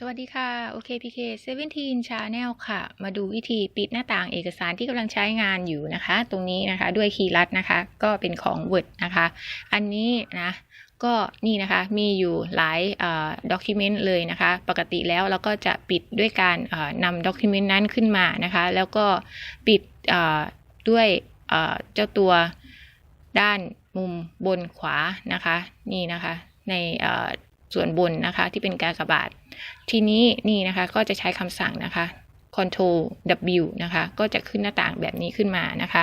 สวัสดีค่ะ OKPK 17 Channel ค่ะ มาดูวิธีปิดหน้าต่างเอกสารที่กำลังใช้งานอยู่นะคะ ตรงนี้นะคะด้วยคีย์ลัดนะคะ ก็เป็นของ Word นะคะ อันนี้นะก็นี่นะคะมีอยู่หลายด็อกิเมนต์เลยนะคะ ปกติแล้วเราก็จะปิดด้วยการเอ่อนำด็อกิเมนต์นั้นขึ้นมานะคะ แล้วก็ปิดเอ่อด้วยเอ่อเจ้าตัวด้านมุมบนขวานะคะ นี่นะคะในเอ่อ ส่วนบนนะคะ ที่เป็นกากบาท ทีนี้นี่นะคะก็จะใช้คำสั่งนะคะ Ctrl W นะคะ ก็จะขึ้นหน้าต่างแบบนี้ขึ้นมานะคะ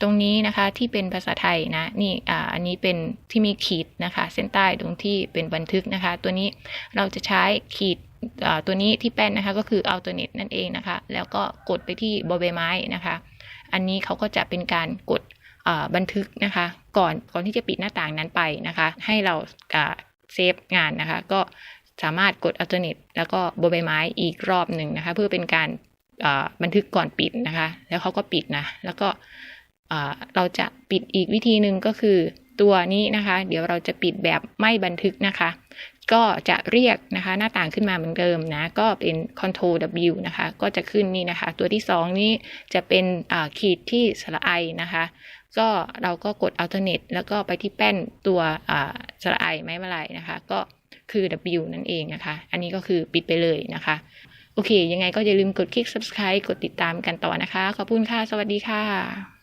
ตรงนี้นะคะที่เป็นภาษาไทยนะ นี่อ่าอันนี้เป็นที่มีขีดนะคะ เส้นใต้ตรงที่เป็นบันทึกนะคะ ตัวนี้เราจะใช้ขีดอ่าตัวนี้ที่แป้นนะคะก็คือ alternate นั่นเองนะคะ แล้วก็กดไปที่บอใบไม้นะคะ อันนี้เขาก็จะเป็นการกดอ่าบันทึกนะคะ ก่อนก่อนที่จะปิดหน้าต่างนั้นไปนะคะ ให้เราอ่า เซฟงานนะคะ ก็สามารถกด alternate แล้วก็บอใบไม้อีกรอบหนึ่งนะคะ เพื่อเป็นการบันทึกก่อนปิดนะคะ แล้วเขาก็ปิดนะ แล้วก็เราจะปิดอีกวิธีหนึ่งก็คือตัวนี้นะคะ เดี๋ยวเราจะปิดแบบไม่บันทึกนะคะ ก็จะเรียกนะคะ หน้าต่างขึ้นมาเหมือนเดิมนะ ก็เป็น Ctrl W นะคะ ก็จะขึ้นนี่นะคะ ตัวที่สองนี้จะเป็นขีดที่สระไอนะคะ ก็เราก็กด alternate แล้วก็ไปที่แป้นตัว สระไอไม้มาลายนะคะ ก็คือ W นั่นเองนะคะ อันนี้ก็คือปิดไปเลยนะคะ โอเค ยังไงก็อย่าลืมกดคลิก subscribe กดติดตามกันต่อนะคะ ขอบคุณค่ะ สวัสดีค่ะ